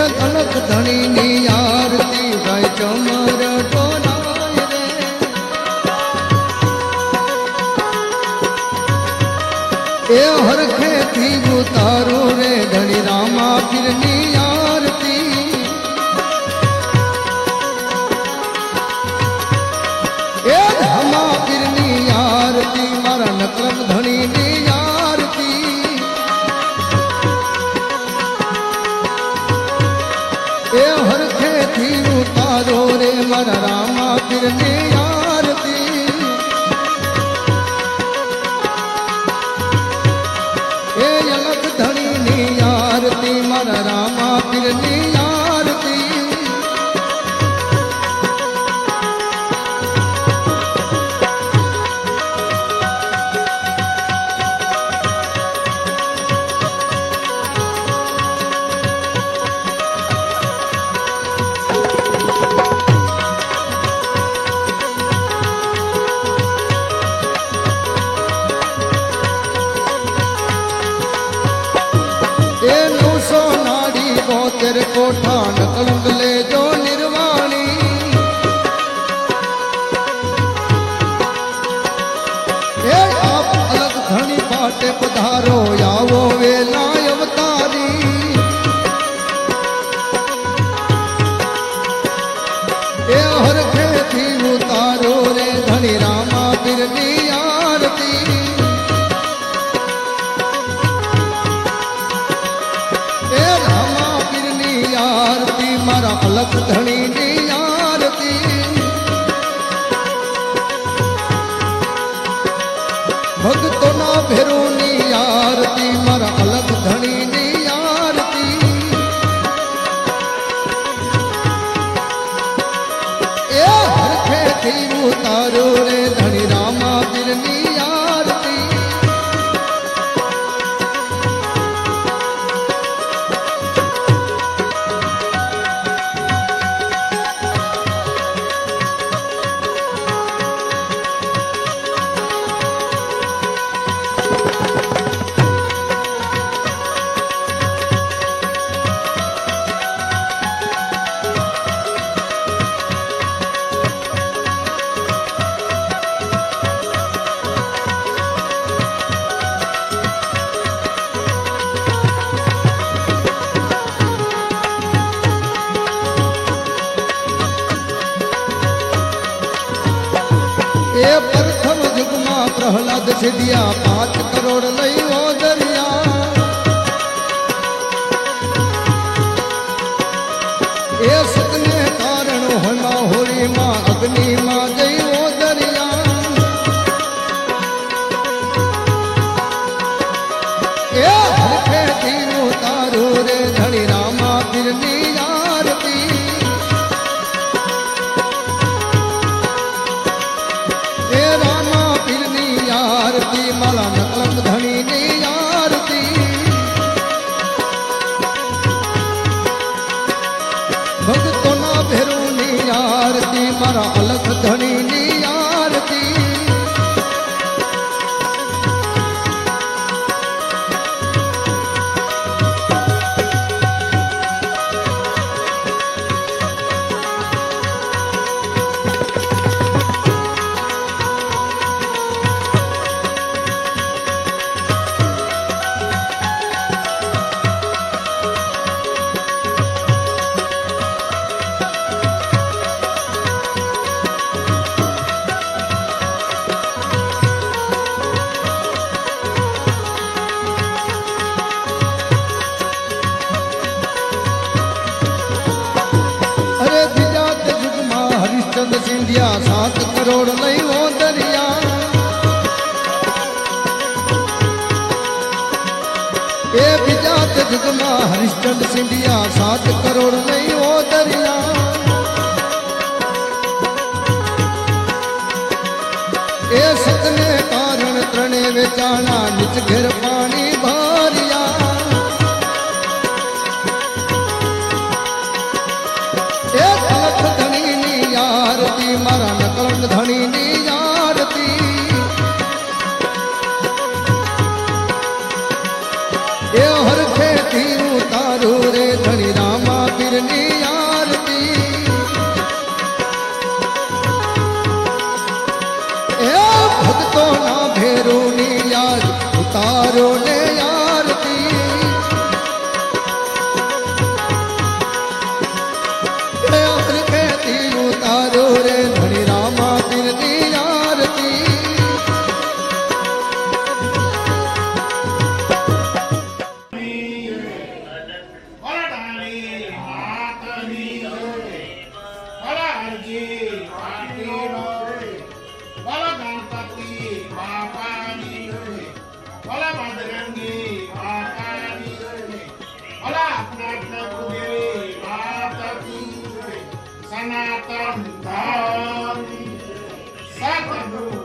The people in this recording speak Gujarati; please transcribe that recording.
અલગ ધણીની પીરની આરતી એ અલગ ધણીની આરતી મારા રામા પીરની નાડી બોતેર કોઠા નકલંગ મારા અલગ એ પ્રથમ યુગમાં પ્રહલાદ સિદ્ધિયા પાંચ કરોડ લઈ દરિયા. એ સુખને કારણ હોના હોળીમાં અગ્નિમાં અલગ ધણીની આરતી. હરિશ્ચંદ્ર સિંધિયા સાત કરોડ લઈ દરિયા. એ બીજા જગમાં હરિશ્ચંદ સિંધિયા સાત કરોડ લઈ દરિયા. એ સતને કારણ ત્રણે વેચાણા, નીચ ઘેર પાણી. આરતી सनातन धर्म सतगुरु